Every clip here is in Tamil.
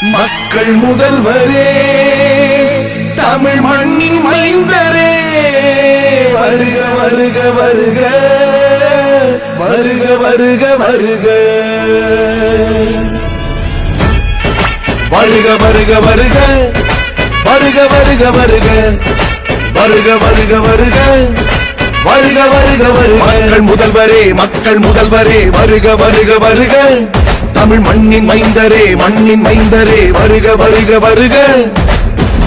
மக்கள் முதல்வரே தமிழ் மண்ணின் மைந்தரே. வருக வருக வருக வருக வருக வருக. வருக வருக வருக வருக வருக வருக. வருக வருக வருக. வருக வருக வருக. மக்கள் முதல்வரே மக்கள் முதல்வரே வருக வருக வருக. தமிழ் மண்ணின் மைந்தரே மண்ணின் மைந்தரே வருக வருக வருக.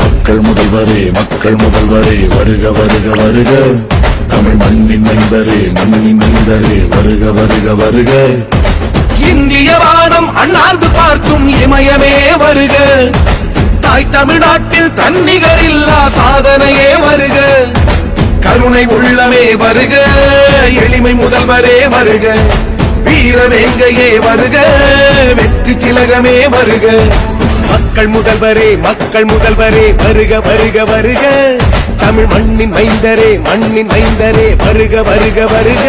மக்கள் முதல்வரே மக்கள் முதல்வரே வருக வருக வருக. தமிழ் மண்ணின் மைந்தரே மண்ணின் மைந்தரே வருக வருக வருக. இந்திய வாதம் அண்ணாந்து பார்க்கும் இமயமே வருக. தாய் தமிழ்நாட்டில் தன்னிகர் இல்லா சாதனையே வருக. கருணை உள்ளமே வருக எளிமை முதல்வரே வருக வீர வேங்கையே வருக வெற்றி திலகமே வருக. மக்கள் முதல்வரே மக்கள் முதல்வரே வருக வருக வருக. தமிழ் மண்ணின் மைந்தரே மண்ணின் மைந்தரே வருக வருக வருக.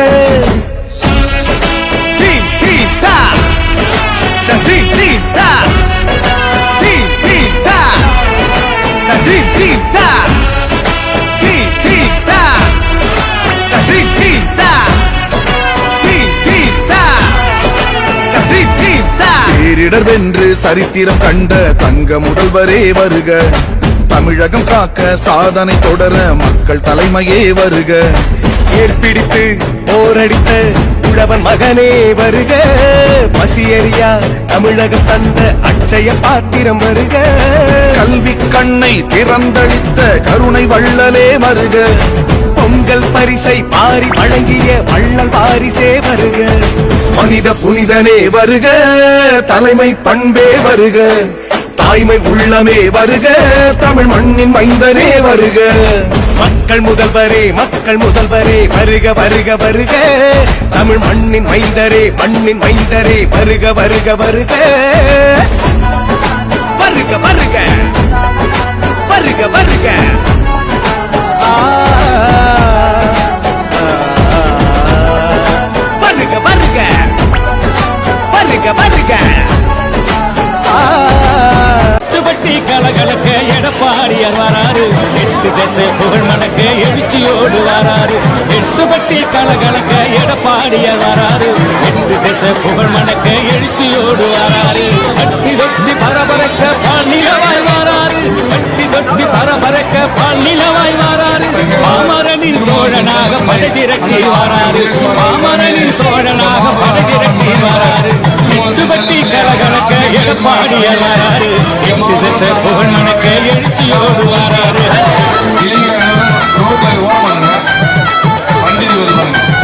சரித்திரம் கண்ட தங்க முதல்வரே வருக. தமிழகம் காக்க சாதனை தொடர மக்கள் தலைமையே வருக. ஏற்பிடித்து போரடித்த உழவன் மகனே வருக. பசியறியா தமிழகம் தந்த அச்சய பாத்திரம் வருக. கல்வி கண்ணை திறந்தளித்த கருணை வள்ளலே வருக பொங்கல் பரிசை பாரி வழங்கிய வள்ளல் பாரிசே வருக. மனித புனிதனே வருக தலைமை பண்பே வருக தாய்மை உள்ளமே வருக தமிழ் மண்ணின் மைந்தனே வருக. மக்கள் முதல்வரே மக்கள் முதல்வரே வருக வருக வருக. தமிழ் மண்ணின் மைந்தரே மண்ணின் மைந்தரே வருக வருக வருக. வருக வருக வருக வருக. வருக வருக ஆ கலகலக்க எடப்பாடியார் வராரு. எட்டு திசை புகழ் மணக்க எழுச்சியோடு வராரு. எட்டுப்பட்டி கலகலக்க எடப்பாடியார் வராரு. எட்டு திசை புகழ் மணக்க எழுச்சியோடு வராரு. கட்டி தொட்டி பரபரக்க பாலிலவாய் வராரு. கட்டி தொட்டி பரபரக்க பாலிலவாய் வராரு. பாமரனின் தோழனாக படை திரட்டி வராரு. பாமரனின் தோழனாக படை திரட்டி வராரு. எட்டுப்பட்டி கலகலக்க எடப்பாடியார் வராரு. எட்டு திசை புகழ் மணக்க எழுச்சியோடு வராரு. ரோட்ல ஓரம் பண்ணுங்க வண்டி வருவாங்க.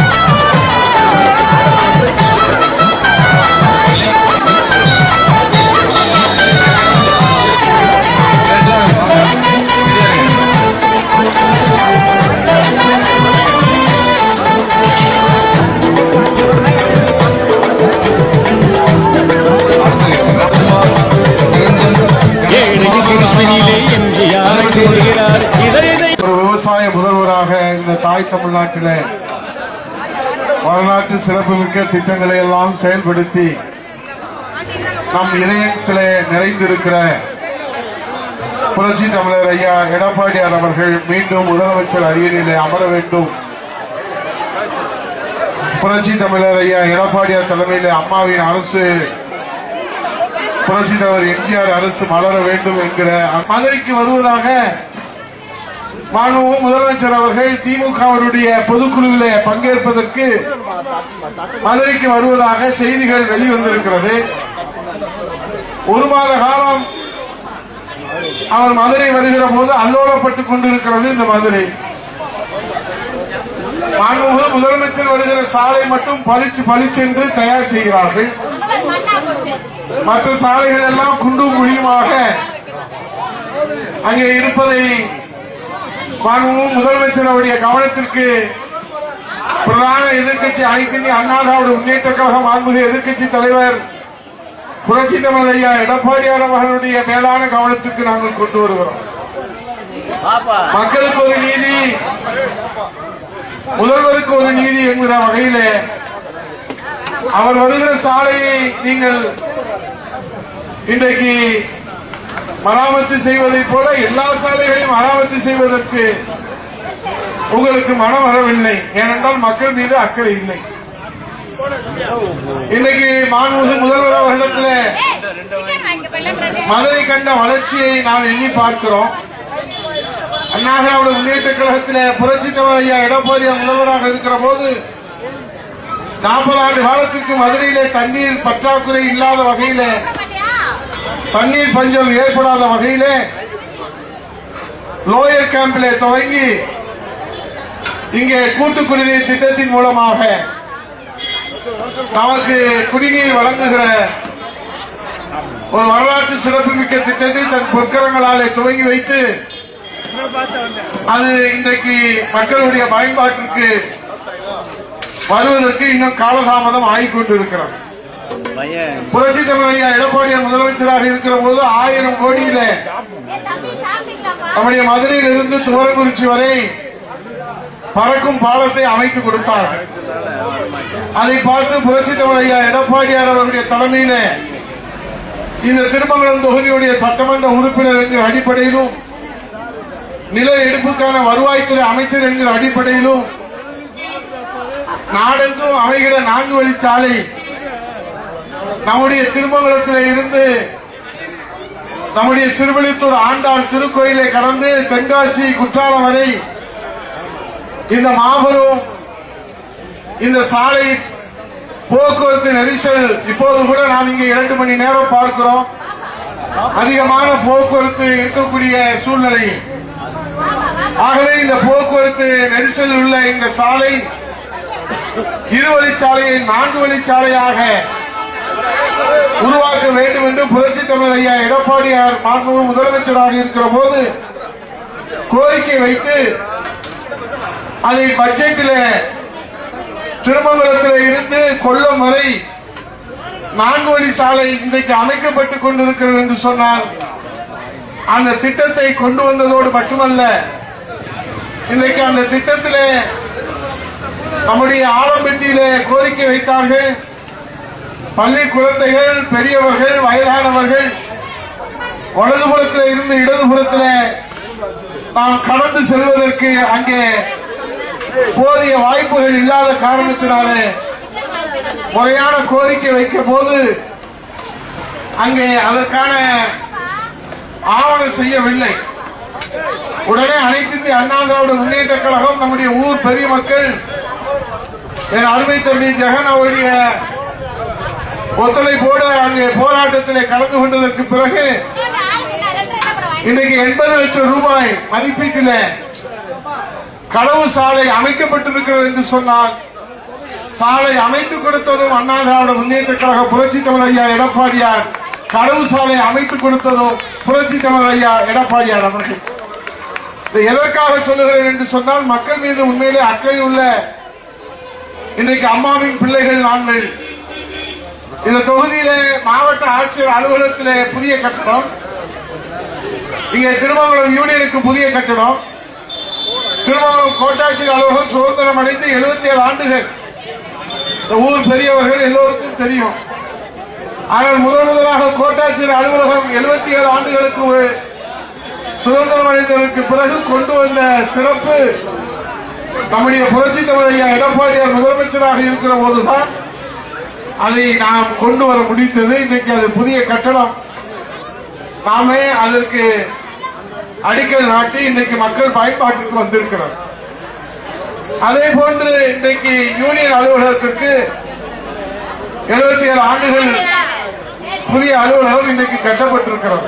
சிறப்புமிக்க திட்டங்களை எல்லாம் செயல்படுத்தி நம் இதயத்திலே நிறைந்திருக்கிற புரட்சி தமிழர் ஐயா எடப்பாடியார் அவர்கள் மீண்டும் முதலமைச்சர் அரியணையிலே அமர வேண்டும். புரட்சி தமிழர் ஐயா எடப்பாடியார் தலைமையில் அம்மாவின் அரசு புரட்சி தலைவர் எம்ஜிஆர் அரசு மலர வேண்டும் என்கிற மதுரைக்கு வருவதாக மாண்புமிகு முதலமைச்சர் அவர்கள் திமுகவினுடைய பொதுக்குழுவிலே பங்கேற்பதற்கு மதுரைக்கு வருவதாக செய்திகள் வெளிவந்திருக்கிறது. ஒரு மாத காலம் அவர் மதுரை வருகிற போது அல்லோலப்பட்டுக் கொண்டிருக்கிறது இந்த மதுரை. மாண்புமிகு முதலமைச்சர் வருகிற சாலை மட்டும் பளிச்சு பளிச்சென்று தயார் செய்கிறார்கள். மற்ற சாலைகள் எல்லாம் குண்டும் குழியுமாக அங்கே இருப்பதை மாண்புமிகு முதலமைச்சர் அவருடைய கவனத்திற்கு பிரதான எதிர்க்கட்சி அனைத்து இந்திய அண்ணா திராவிட முன்னேற்ற கழகம் மாண்புமிகு எதிர்க்கட்சி தலைவர் புரட்சி தமிழ் ஐயா எடப்பாடியார் அவர்களுடைய மேலான கவனத்திற்கு நாங்கள் கொண்டு வருகிறோம். மக்களுக்கு ஒரு நீதி முதல்வருக்கு ஒரு நீதி என்கிற வகையிலே அவர் வருகிற சாலையை நீங்கள் இன்றைக்கு மராமத்து செய்வதைப் போல எல்லா சாலைகளையும் மராமத்து செய்வதற்கு உங்களுக்கு மனம் வரவில்லை. ஏனென்றால் மக்கள் மீது அக்கறை இல்லை. இன்னைக்கு மாண்புமிகு முதல்வர் அவர்களிடத்தில் மதுரை கண்ட வளர்ச்சியை நாம் எண்ணி பார்க்கிறோம். அண்ணாதிராவிட முன்னேற்ற கழகத்தில் புரட்சி தலைவர் ஐயா எடப்பாடி முதல்வராக இருக்கிற போது நாற்பது ஆண்டு காலத்திற்கு மதுரையிலே தண்ணீர் பற்றாக்குறை இல்லாத வகையிலே தண்ணீர் பஞ்சம் ஏற்படாத வகையிலே லோயர் கேம்பிலே துவங்கி இங்கே கூட்டு குடிநீர் திட்டத்தின் மூலமாக நமக்கு குடிநீர் வழங்குகிற ஒரு வரலாற்று சிறப்புமிக்க திட்டத்தை தன் பொற்கரங்களாலே துவங்கி வைத்து அது இன்றைக்கு மக்களுடைய பயன்பாட்டிற்கு வருவதற்கு இன்னும் காலதாமதம் ஆகிக் கொண்டிருக்கிறது புரட்சி ஐயா எடப்பாடியார் முதலமைச்சராக இருக்கிற போது ஆயிரம் கோடியில நம்முடைய மதுரையில் இருந்து துவரங்குறிச்சி வரை பறக்கும் பாலத்தை அமைத்து கொடுத்தார். அதை பார்த்து புரட்சி தமிழையா எடப்பாடியார் அவருடைய தலைமையில இந்த திருமங்கலம் தொகுதியுடைய சட்டமன்ற உறுப்பினர் என்கிற அடிப்படையிலும் நில எடுப்புக்கான வருவாய்த்துறை அமைச்சர் என்கிற அடிப்படையிலும் நாடெங்கும் அமைகிற நான்கு வழிச்சாலை நம்முடைய திருமங்கலத்தில் இருந்து நம்முடைய சிறுவலித்தூர் ஆண்டாள் திருக்கோயிலை கடந்து தென்காசி குற்றாலம் வரை இந்த மாபெரும் இந்த சாலை போக்குவரத்து நெரிசல் இப்போது கூட நாம் இங்கே இரண்டு மணி நேரம் பார்க்கிறோம். அதிகமான போக்குவரத்து இருக்கக்கூடிய சூழ்நிலை. ஆகவே இந்த போக்குவரத்து நெரிசல் உள்ள இந்த சாலை இருவழிச்சாலையை நான்கு வழிச்சாலையாக உருவாக்க வேண்டும் என்று புரட்சி தமிழ் ஐயா எடப்பாடியார் மாண்புமிகு முதலமைச்சராக இருக்கிற போது கோரிக்கை வைத்து அதை பட்ஜெட்டில் திருமங்கலத்தில் இருந்து கொல்லம் வரை நான்கு வழி சாலை இன்றைக்கு அமைக்கப்பட்டுக் கொண்டிருக்கிறது என்று சொன்னால் அந்த திட்டத்தை கொண்டு வந்ததோடு மட்டுமல்ல இன்றைக்கு அந்த திட்டத்திலே நம்முடைய ஆரம்பத்திலே கோரிக்கை வைத்தார்கள். பள்ளி குழந்தைகள் பெரியவர்கள் வயதானவர்கள் வலதுபுறத்தில் இருந்து இடதுபுறத்தில் நாம் கடந்து செல்வதற்கு அங்கே போதிய வாய்ப்புகள் இல்லாத காரணத்தினாலே முறையான கோரிக்கை வைக்க போது அங்கே அதற்கான ஆவணம் செய்யவில்லை. உடனே அனைத்து இந்திய அண்ணா திராவிட முன்னேற்ற கழகம் நம்முடைய ஊர் பெரிய மக்கள் என் அருமை தம்பி ஜெகன் அவருடைய ஒத்துழைப்போடு அங்கே போராட்டத்தில் கலந்து கொண்டதற்கு பிறகு இன்றைக்கு எண்பது லட்சம் ரூபாய் மதிப்பீட்டில் களவு சாலை அமைக்கப்பட்டிருக்கிறது என்று சொன்னால் சாலை அமைத்து கொடுத்ததும் அண்ணா திராவிட முன்னேற்ற கழக புரட்சி தமிழ் ஐயா எடப்பாடியார். களவு சாலை அமைத்து கொடுத்ததும் புரட்சி தமிழ் ஐயா எடப்பாடியார் அவர்கள். எதற்காக சொல்லுகிறேன் என்று சொன்னால் மக்கள் மீது உண்மையிலே அக்கறை உள்ள இன்றைக்கு அம்மாவின் பிள்ளைகள் நாங்கள். இந்த தொகுதியிலே மாவட்ட ஆட்சியர் அலுவலகத்திலே புதிய கட்டடம். இங்கே திருமங்கலம் யூனியனுக்கு புதிய கட்டடம். திருமங்கலம் கோட்டாட்சியர் அலுவலகம் சுதந்திரம் அடைந்து எழுபத்தி ஏழு ஆண்டுகள். இந்த ஊர் பெரியவர்கள் எல்லோருக்கும் தெரியும். ஆனால் முதல் முதலாக கோட்டாட்சியர் அலுவலகம் எழுபத்தி ஏழு ஆண்டுகளுக்கு சுதந்திரம் அடைந்ததற்கு பிறகு கொண்டு வந்த சிறப்பு நம்முடைய புரட்சி தமிழையா எடப்பாடியார் முதலமைச்சராக இருக்கிற போதுதான் அதை நாம் கொண்டு வர முடிந்தது. இன்றைக்கு அது புதிய கட்டடம். நாமே அதற்கு அடிக்கல் நாட்டி இன்றைக்கு மக்கள் பயன்பாட்டிற்கு வந்திருக்கிறார் அதே போன்று இன்றைக்கு யூனியன் அலுவலகத்திற்கு எழுபத்தி ஏழு ஆண்டுகள் புதிய அலுவலகம் இன்றைக்கு கட்டப்பட்டிருக்கிறது.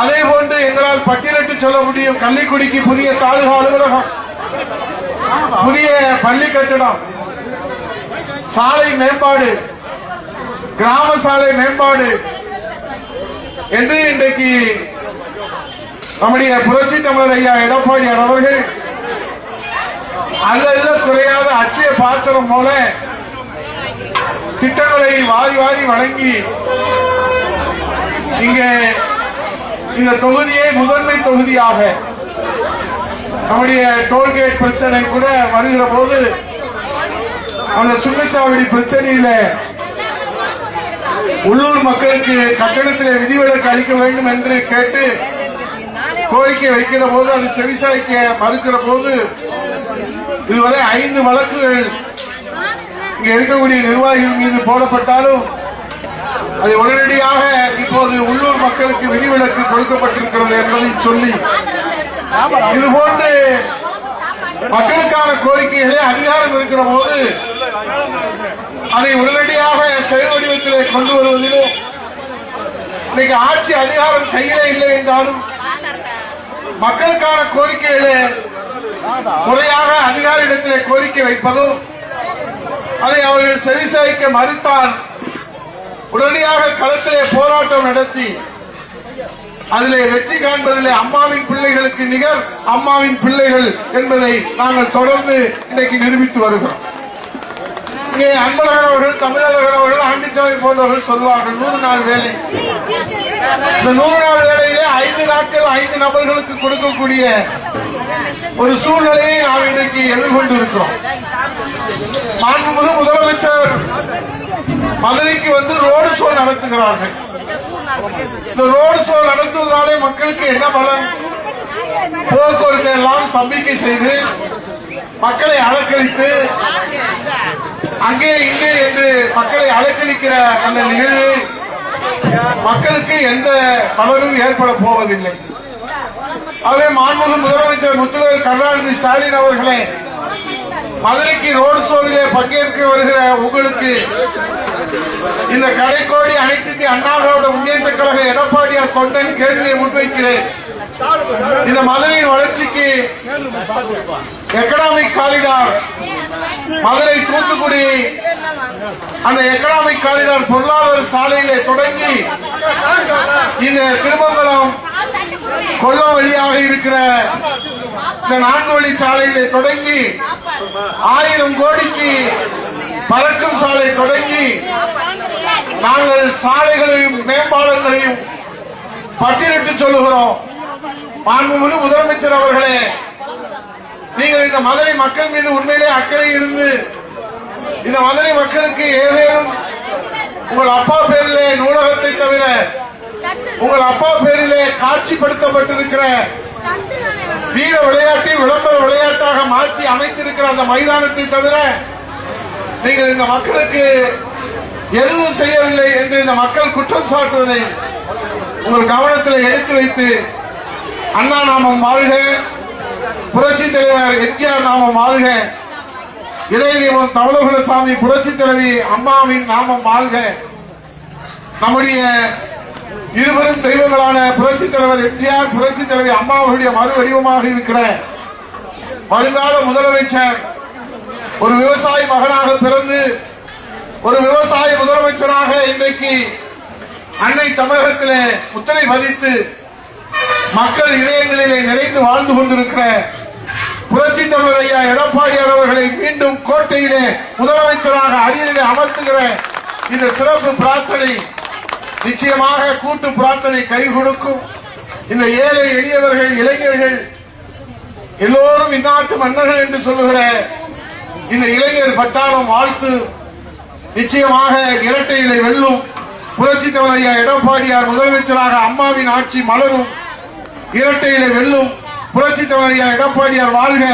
அதே போன்று எங்களால் பட்டியலிட்டு சொல்ல முடியும் கள்ளிக்குடிக்கு புதிய தாலுகா அலுவலகம் புதிய பள்ளி கட்டடம் சாலை மேம்பாடு கிராம சாலை மேம்பாடு என்று இன்றைக்கு நம்முடைய புரட்சி தமிழர் ஐயா எடப்பாடியார் அவர்கள் அல்ல குறையாத அச்சய பாத்திரம் போல திட்டங்களை வாரி வாரி வழங்கி இங்கே இந்த தொகுதியை முதன்மை தொகுதியாக நம்முடைய டோல்கேட் பிரச்சனை கூட வருகிற போது அந்த சுங்கச்சாவடி பிரச்சனையில உள்ளூர் மக்களுக்கு கட்டணத்தில் விதிவிலக்கு அளிக்க வேண்டும் என்று கேட்டு கோரிக்கை வைக்கிற போது அது செவிசாய்க்க மறுக்கிற போது இதுவரை ஐந்து வழக்குகள் இங்க இருக்கக்கூடிய நிர்வாகிகள் மீது போடப்பட்டாலும் அதை உடனடியாக இப்போது உள்ளூர் மக்களுக்கு விதிவிலக்கு கொடுக்கப்பட்டிருக்கிறது என்பதை சொல்லி இது போன்று மக்களுக்கான கோரிக்கைகளே அதிகாரம் இருக்கிற போது அதை உடனடியாக செயல் வடிவத்திலே கொண்டு வருவதிலும் இன்னைக்கு ஆட்சி அதிகாரம் கையிலே இல்லை என்றாலும் மக்களுக்கான கோரிக்கைகளை முறையாக அதிகாரியிடத்திலே கோரிக்கை வைப்பதும் அதை அவர்கள் செவிசாய்க்க மறுத்தால் உடனடியாக களத்திலே போராட்டம் நடத்தி அதிலே வெற்றி காண்பதிலே அம்மாவின் பிள்ளைகளுக்கு நிகர் அம்மாவின் பிள்ளைகள் என்பதை நாங்கள் தொடர்ந்து இன்றைக்கு நிரூபித்து வருகிறோம். இங்கே அன்பழகன் அவர்கள் தமிழகன் அவர்கள் ஆண்டிச்சாமி போன்றவர்கள் சொல்வார்கள் நூறு நாள் வேலை. இந்த நூறு நாள் வேலையிலே ஐந்து நாட்கள் ஐந்து நபர்களுக்கு கொடுக்கக்கூடிய ஒரு சூழ்நிலையை நாம் இன்றைக்கு எதிர்கொண்டு இருக்கிறோம் மாண்புமிகு முதலமைச்சர் மதுரைக்கு வந்து ரோடு ஷோ நடத்துகிறார்கள். இந்த ரோடு ஷோ நடத்துவதாலே மக்களுக்கு என்ன பலன்? போக்குவரத்தை எல்லாம் சம்பிக்கை செய்து மக்களை அலக்கழித்து அங்கே இங்கே என்று மக்களை அலக்கழிக்கிற அந்த நிகழ்வு மக்களுக்கு எந்த பலனும் ஏற்பட போவதில்லை. ஆகவே மாண்புமிகு முதலமைச்சர் முத்துவேல் கருணாநிதி ஸ்டாலின் அவர்களே மதுரைக்கு ரோடு ஷோவிலே பங்கேற்க வருகிற உங்களுக்கு இந்த கடைக்கோடி அனைத்து இந்திய அண்ணா திராவிட முன்னேற்ற கழக எடப்பாடியார் தொண்டன் கேள்வியை முன்வைக்கிறேன். இந்த மதுரையின் வளர்ச்சிக்கு எக்கனாமிக் காரிடார் மதுரை தூத்துக்குடி அந்த எக்கனாமிக் காரிடார் பொருளாதார சாலையிலே தொடங்கி இந்த திருமங்கலம் கொல்லம் வழியாக இருக்கிற இந்த நான்கு வழி சாலையிலே தொடங்கி ஆயிரம் கோடிக்கு பறக்கும் சாலை தொடங்கி நாங்கள் சாலைகளையும் மேம்பாலங்களையும் பட்டியலிட்டு சொல்லுகிறோம். மாண்புமிகு முதலமைச்சர் அவர்களே நீங்கள் இந்த மதுரை மக்கள் மீது உண்மையிலே அக்கறை இருந்து இந்த மதுரை மக்களுக்கு ஏதேனும் உங்கள் அப்பா பேரிலே நூலகத்தை தவிர உங்கள் அப்பா பேரிலே காட்சிப்படுத்தப்பட்டிருக்கிற வீர விளையாட்டை விளம்பர விளையாட்டாக மாற்றி அமைத்திருக்கிற அந்த மைதானத்தை தவிர நீங்கள் இந்த மக்களுக்கு எதுவும் செய்யவில்லை என்று இந்த மக்கள் குற்றம் சாட்டுவதை உங்கள் கவனத்தில் எடுத்து வைத்து அண்ணா நாமம் வாழ்க. புரட்சி தலைவர் எம்ஜிஆர் நாமம் வாழ்க. இதயதீபம் தமிழகுலசாமி புரட்சி தலைவி அம்மாவின் நாமம் வாழ்க. நம்முடைய இருவரும் தெய்வங்களான புரட்சி தலைவர் எம்ஜிஆர் புரட்சி தலைவி அம்மா அவர்களுடைய மறு வடிவமாக இருக்கிற வருங்கால முதலமைச்சர் ஒரு விவசாய மகனாக பிறந்து ஒரு விவசாய முதலமைச்சராக இன்றைக்கு அன்னை தமிழகத்திலே முத்திரை பதித்து மக்கள் இதயங்களிலே நிறைந்து வாழ்ந்து கொண்டிருக்கிற புரட்சி தமிழர் ஐயா எடப்பாடியார் அவர்களை மீண்டும் கோட்டையிலே முதலமைச்சராக அரியணையிலே அமர்த்துகிற இந்த சிறப்பு பிரார்த்தனை நிச்சயமாக கூட்டு பிரார்த்தனை கை கொடுக்கும். இந்த ஏழை எளியவர்கள் இளைஞர்கள் எல்லோரும் இந்நாட்டு மன்னர்கள் என்று சொல்லுகிற இந்த இளைஞர் பட்டாளம் வாழ்த்து நிச்சயமாக இரட்டையிலே வெல்லும் புரட்சி தலைவர் ஐயா எடப்பாடியார் முதலமைச்சராக அம்மாவின் ஆட்சி மலரும். இரட்டையிலே வெல்லும் புரட்சி தலைவர் எடப்பாடியார் வாழ்க.